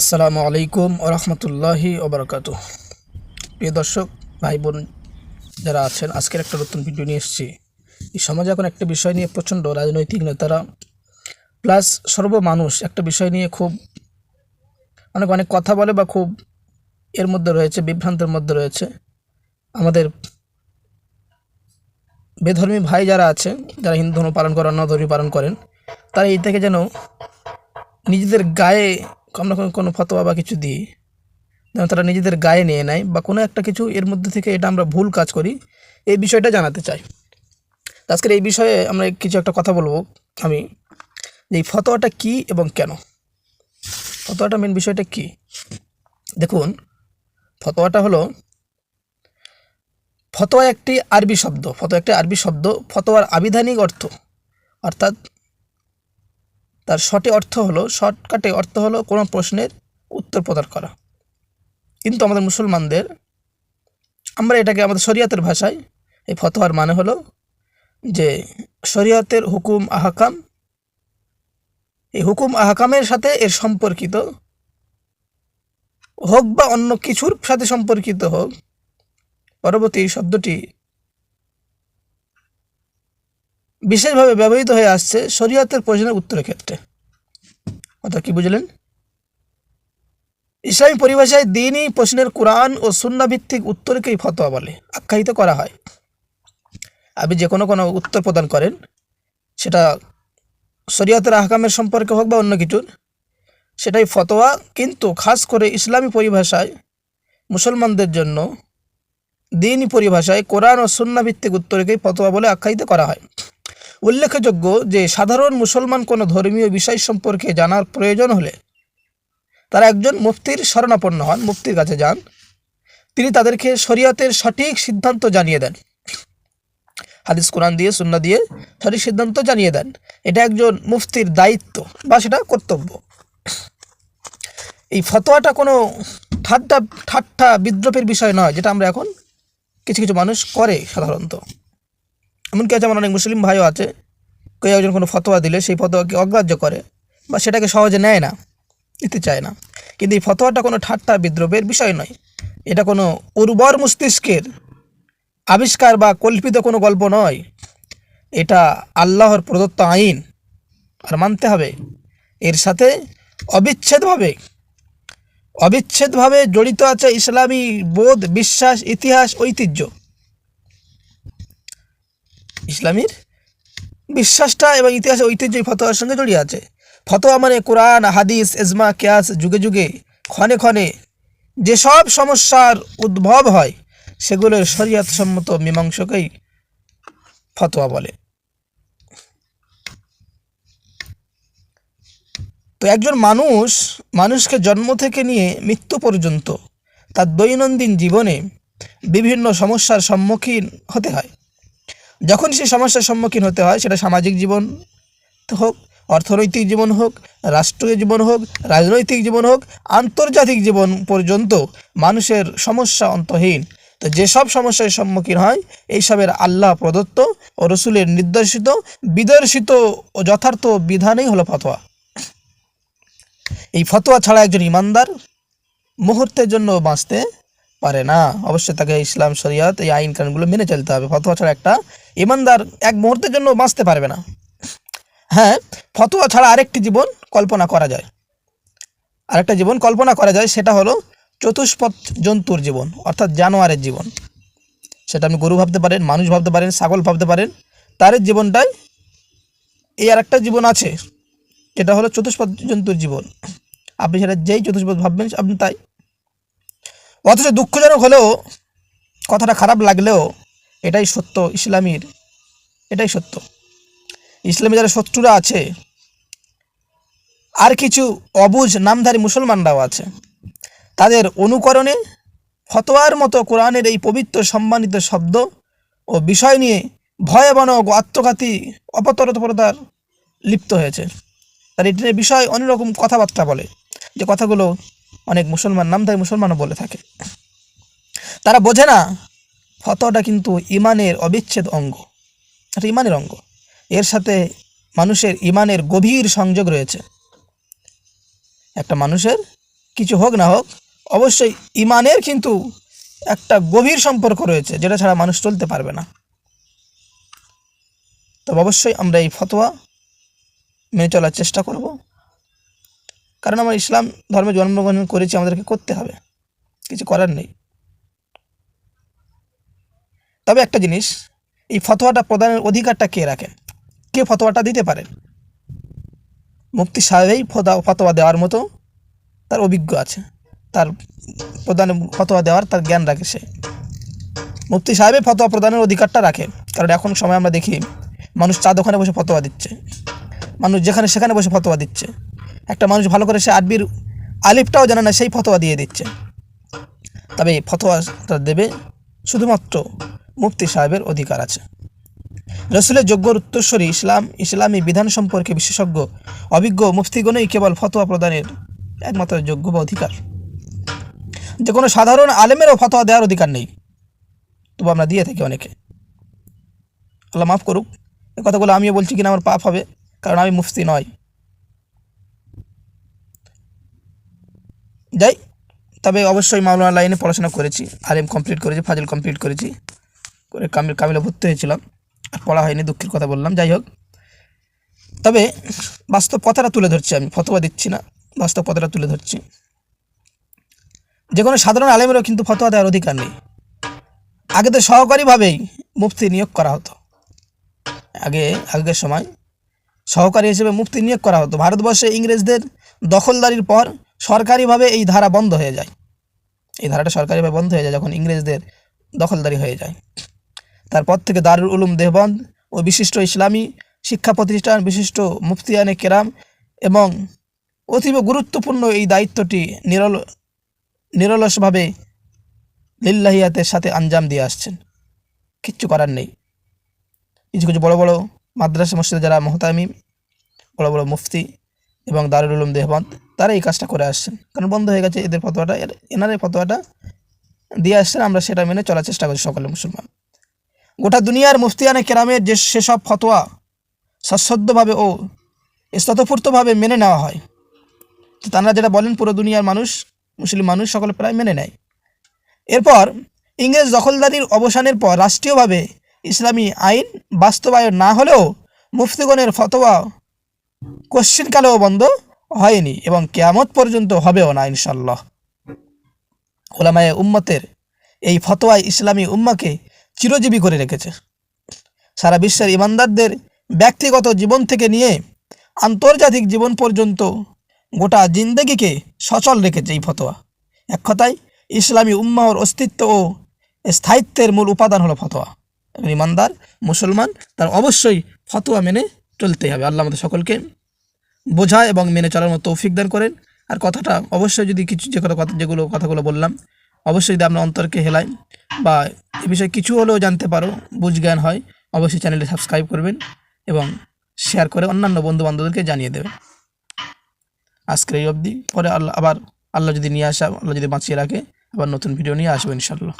আসসালামু আলাইকুম ওরহমতুল্লাহি ওবরাকাতু প্রিয় দর্শক ভাই বোন যারা আছেন, আজকের একটা নতুন ভিডিও নিয়ে এসেছি। এই সমাজে এখন একটা বিষয় নিয়ে প্রচণ্ড রাজনৈতিক নেতারা প্লাস সর্বমানুষ একটা বিষয় নিয়ে খুব অনেক অনেক কথা বলে বা খুব এর মধ্যে রয়েছে, বিভ্রান্তের মধ্যে রয়েছে। আমাদের বেধর্মী ভাই যারা আছে যারা হিন্দু ধর্ম পালন করেন অন্য ধর্মী পালন করেন, তারা এই থেকে যেন নিজেদের গায়ে আমরা কোনো কোনো ফতোয়া বা কিছু দিই। যেন তারা নিজেদের গায়ে নিয়ে নেয় বা কোনো একটা কিছু এর মধ্যে থেকে এটা আমরা ভুল কাজ করি, এই বিষয়টা জানাতে চাই। আজকের এই বিষয়ে আমরা কিছু একটা কথা বলব আমি, যে এই ফতোয়াটা কী এবং কেন? ফতোয়াটা মেন বিষয়টা কী? দেখুন, ফতোয়াটা হলো, ফতোয়া একটি আরবি শব্দ, ফতোয়া একটি আরবি শব্দ, ফতোয়ার আবিধানিক অর্থ, অর্থাৎ তার সঠিক অর্থ হলো, শর্টকাটে অর্থ হলো কোনো প্রশ্নের উত্তর প্রদান করা। কিন্তু আমাদের মুসলমানদের, আমরা এটাকে আমাদের শরীয়তের ভাষায়, এই ফতোয়ার মানে হলো যে শরীয়তের হুকুম আহাকাম, এই হুকুম আহাকামের সাথে এর সম্পর্কিত, হোক বা অন্য কিছুর সাথে সম্পর্কিত হোক, পরবর্তী এই শব্দটি বিশেষভাবে ব্যবহৃত হয়ে আসছে শরীয়তের প্রয়োজনের উত্তরের ক্ষেত্রে অর্থাৎ কি বুঝলেন? ইসলামী পরিভাষায় দিনই প্রশ্নের কোরআন ও সুন্না ভিত্তিক উত্তরকেই ফতোয়া বলে, আখ্যায়িত করা হয়। আপনি যে কোনো কোনো উত্তর প্রদান করেন, সেটা শরীয়তের আহকামের সম্পর্কে হোক বা অন্য কিছুর, সেটাই ফতোয়া। কিন্তু খাস করে ইসলামী পরিভাষায় মুসলমানদের জন্য দিনই পরিভাষায় কোরআন ও সুন্না ভিত্তিক উত্তরকেই ফতোয়া বলে আখ্যায়িত করা হয়। উল্লেখযোগ্য যে সাধারণ মুসলমান কোনো ধর্মীয় বিষয় সম্পর্কে জানার প্রয়োজন হলে তারা একজন মুফতির শরণাপন্ন হন, মুফতির কাছে যান। তিনি তাদেরকে শরীয়তের সঠিক সিদ্ধান্ত জানিয়ে দেন। হাদিস কোরআন দিয়ে সুন্না দিয়ে সঠিক সিদ্ধান্ত জানিয়ে দেন। এটা একজন মুফতির দায়িত্ব বা সেটা কর্তব্য। এই ফতোয়াটা কোনো ঠাট্টা ঠাট্টা বিদ্রোপের বিষয় নয়, যেটা আমরা এখন কিছু কিছু মানুষ করে সাধারণত। এমনকি আছে আমার অনেক মুসলিম ভাইও আছে, কেউ একজন কোনো ফতোয়া দিলে সেই ফতোয়াকে অগ্রাহ্য করে বা সেটাকে সহজে নেয় না, নিতে চায় না। কিন্তু এই ফতোয়াটা কোনো ঠাট্টা বিদ্রোহের বিষয় নয়। এটা কোনো উর্বর মস্তিষ্কের আবিষ্কার বা কল্পিত কোনো গল্প নয়। এটা আল্লাহর প্রদত্ত আইন। আর মানতে হবে, এর সাথে অবিচ্ছেদভাবে অবিচ্ছেদভাবে জড়িত আছে ইসলামী বোধ, বিশ্বাস, ইতিহাস, ঐতিহ্য। ইসলামীর বিশ্বাসটা এবং ইতিহাস ঐতিহ্য ফতোয়ার সঙ্গে জড়িয়ে আছে। ফতোয়া মানে কোরআন, হাদিস এজমা কেয়াস, যুগে যুগে, ক্ষণে ক্ষণে যেসব সমস্যার উদ্ভব হয়, সেগুলোর শরীয়ত সম্মত মীমাংসকেই ফতোয়া বলে। তো একজন মানুষ, মানুষকে জন্ম থেকে নিয়ে মৃত্যু পর্যন্ত তার দৈনন্দিন জীবনে বিভিন্ন সমস্যার সম্মুখীন হতে হয়। যখন সে সমস্যার সম্মুখীন হতে হয়, সেটা সামাজিক জীবন হোক, অর্থনৈতিক জীবন হোক, রাষ্ট্রীয় জীবন হোক, রাজনৈতিক জীবন হোক, আন্তর্জাতিক জীবন পর্যন্ত মানুষের সমস্যা অন্তহীন। তো যেসব সমস্যার সম্মুখীন হয়, এইসবের আল্লাহ প্রদত্ত ও রসুলের নির্দেশিত, বিদর্শিত ও যথার্থ বিধানেই হলো ফতোয়া। এই ফতোয়া ছাড়া একজন ইমানদার মুহূর্তের জন্য বাঁচতে পারে না। অবশ্যই তাকে ইসলাম, শরিয়ত এই আইন কানুনগুলো মেনে চলতে হবে। ফতোয়া ছাড়া একটা ইমানদার এক মুহূর্তের জন্য বাঁচতে পারবে না। হ্যাঁ ফতোয়া ছাড়া আরেকটি জীবন কল্পনা করা যায়। আরেকটা জীবন কল্পনা করা যায়, সেটা হলো চতুষ্পথ জন্তুর জীবন, অর্থাৎ জানোয়ারের জীবন। সেটা আপনি গরু ভাবতে পারেন, মানুষ ভাবতে পারেন, ছাগল ভাবতে পারেন, তার জীবনটাই এই আর একটা জীবন আছে, যেটা হলো চতুষ্পথ জন্তুর জীবন। আপনি সেটা যেই চতুষ্পথ ভাববেন, আপনি তাই অথচ দুঃখজনক হলেও কথাটা খারাপ লাগলেও এটাই সত্য ইসলামীর, এটাই সত্য। ইসলামী যারা শত্রুরা আছে, আর কিছু অবুঝ নামধারী মুসলমানরাও আছে, তাদের অনুকরণে ফতোয়ার মতো কোরআনের এই পবিত্র সম্মানিত শব্দ ও বিষয় নিয়ে ভয়াবহ আত্মঘাতী অপতরতপরতার লিপ্ত হয়েছে। তার এটির বিষয় অনেক রকম কথাবার্তা বলে, যে কথাগুলো অনেক মুসলমান নামধারী মুসলমানও বলে থাকে। তারা বোঝে না, ফতোয়াটা কিন্তু ইমানের অবিচ্ছেদ অঙ্গ। এটা ইমানের অঙ্গ। এর সাথে মানুষের ইমানের গভীর সংযোগ রয়েছে। একটা মানুষের কিছু হোক না হোক, অবশ্যই ইমানের কিন্তু একটা গভীর সম্পর্ক রয়েছে, যেটা ছাড়া মানুষ চলতে পারবে না। তবে অবশ্যই আমরা এই ফতোয়া মেনে চলার চেষ্টা করব। কারণ আমরা ইসলাম ধর্মে জন্মগ্রহণ করেছি, আমাদেরকে করতে হবে। কিছু করার নেই। তবে একটা জিনিস, এই ফতোয়াটা প্রদানের অধিকারটা কে রাখেন কে ফতোয়াটা দিতে পারেন মুফতি সাহেবেই ফতোয়া দেওয়ার মতো তার অভিজ্ঞ আছে। তার প্রদান ফতোয়া দেওয়ার তার জ্ঞান রাখে সে। মুফতি সাহেবে ফতোয়া প্রদানের অধিকারটা রাখে। কারণ এখন সময় আমরা দেখি, মানুষ চা দোকানে বসে ফতোয়া দিচ্ছে। মানুষ যেখানে সেখানে বসে ফতোয়া দিচ্ছে। একটা মানুষ ভালো করে সে আরবির আলিফটাও জানে না, সেই ফতোয়া দিয়ে দিচ্ছে। তবে এই ফতোয়াটা দেবে শুধুমাত্র মুফতি সাহেবের অধিকার আছে। রসুলের যোগ্য উত্তরস্বরী ইসলাম, ইসলামী বিধান সম্পর্কে বিশেষজ্ঞ, অভিজ্ঞ মুফতিগণই কেবল ফতোয়া প্রদানের একমাত্র যোগ্য বা অধিকার। যে কোনো সাধারণ আলেমেরও ফতোয়া দেওয়ার অধিকার নেই। তবু আমরা দিয়ে থাকি অনেকে। আল্লাহ মাফ করুক, এ কথাগুলো আমিও বলছি কিনা আমার পাপ হবে, কারণ আমি মুফতি নয়। যাই, তবে অবশ্যই মাওলানা লাইনে পড়াশোনা করেছি, আলেম কমপ্লিট করেছি, ফাজিল কমপ্লিট করেছি, করে কামিল, কামিলে ভর্তি হয়েছিলাম, আর পড়া হয়নি, দুঃখের কথা বললাম, যাই হোক। তবে বাস্তব কথাটা তুলে ধরছি আমি, ফতোয়া দিচ্ছি না, বাস্তব কথাটা তুলে ধরছি। যে কোনো সাধারণ আলেমেরও কিন্তু ফতোয়া দেওয়ার অধিকার নেই। আগে তো সহকারীভাবেই মুফতি নিয়োগ করা হতো। আগে আগের সময় সহকারী হিসেবে মুফতি নিয়োগ করা হতো। ভারতবর্ষে ইংরেজদের দখলদারির পর সরকারিভাবে এই ধারা বন্ধ হয়ে যায়। এই ধারাটা সরকারিভাবে বন্ধ হয়ে যায় যখন ইংরেজদের দখলদারি হয়ে যায়। তারপর থেকে দারুল উলুম দেহবন্দ ও বিশিষ্ট ইসলামী শিক্ষা প্রতিষ্ঠান, বিশিষ্ট মুফতিয়ানে কেরাম এবং অতীব গুরুত্বপূর্ণ এই দায়িত্বটি নিরল, নিরলসভাবে লিল্লাহিয়াতের সাথে আঞ্জাম দিয়ে আসছেন। কিচ্ছু করার নেই। কিছু কিছু বড় বড় মাদ্রাসা মসজিদে যারা মোহতামিম, বড় বড় মুফতি এবং দারুল উলুম দেহবন্দ তারা এই কাজটা করে আসছেন। কারণ বন্ধ হয়ে গেছে এদের ফতোয়াটা। এর- এনাদের ফতোয়াটা দিয়ে আসছেন, আমরা সেটা মেনে চলার চেষ্টা করছি সকলে মুসলমান। গোটা দুনিয়ার মুফতিয়ানে কেরামের যে সেসব ফতোয়া সশ্রদ্ধভাবে ও স্ততপূর্তভাবে মেনে নেওয়া হয়, তো তারা যেটা বলেন, পুরো দুনিয়ার মানুষ, মুসলিম মানুষ সকলে প্রায় মেনে নেয়। এরপর ইংরেজ দখলদারির অবসানের পর রাষ্ট্রীয়ভাবে ইসলামী আইন বাস্তবায়ন না হলেও মুফতিগণের ফতোয়া কোশ্চিনকালেও বন্ধ হয়নি এবং কেয়ামত পর্যন্ত হবেও না ইনশাল্লাহ ওলামায়ে উম্মতের এই ফতোয়ায় ইসলামী উম্মাকে চিরজীবী করে রেখেছে। সারা বিশ্বের ইমানদারদের ব্যক্তিগত জীবন থেকে নিয়ে আন্তর্জাতিক জীবন পর্যন্ত গোটা জিন্দগিকে সচল রেখেছে এই ফতোয়া। এক কথায়, ইসলামী উম্মাহর অস্তিত্ব ও স্থায়িত্বের মূল উপাদান হলো ফতোয়া। ইমানদার, মুসলমান, তার অবশ্যই ফতোয়া মেনে চলতেই হবে। আল্লাহ আমাদের সকলকে বোঝা এবং মেনে চলার মতো তৌফিক দান করেন। আর কথাটা অবশ্যই যদি কিছু যে কোনো কথা যেগুলো কথাগুলো বললাম, অবশ্যই যদি আপনার অন্তরকে হেলায় বা এ বিষয়ে কিছু হলেও জানতে পারো বুঝ জ্ঞান হয়, অবশ্যই চ্যানেলটি সাবস্ক্রাইব করবেন এবং শেয়ার করে অন্যান্য বন্ধু বান্ধবদেরকে জানিয়ে দেবেন। আজকের এই অবধি। পরে আল্লাহ আবার আল্লাহ যদি নিয়ে আসা, আল্লাহ যদি বাঁচিয়ে রাখে, আবার নতুন ভিডিও নিয়ে আসব ইনশাল্লাহ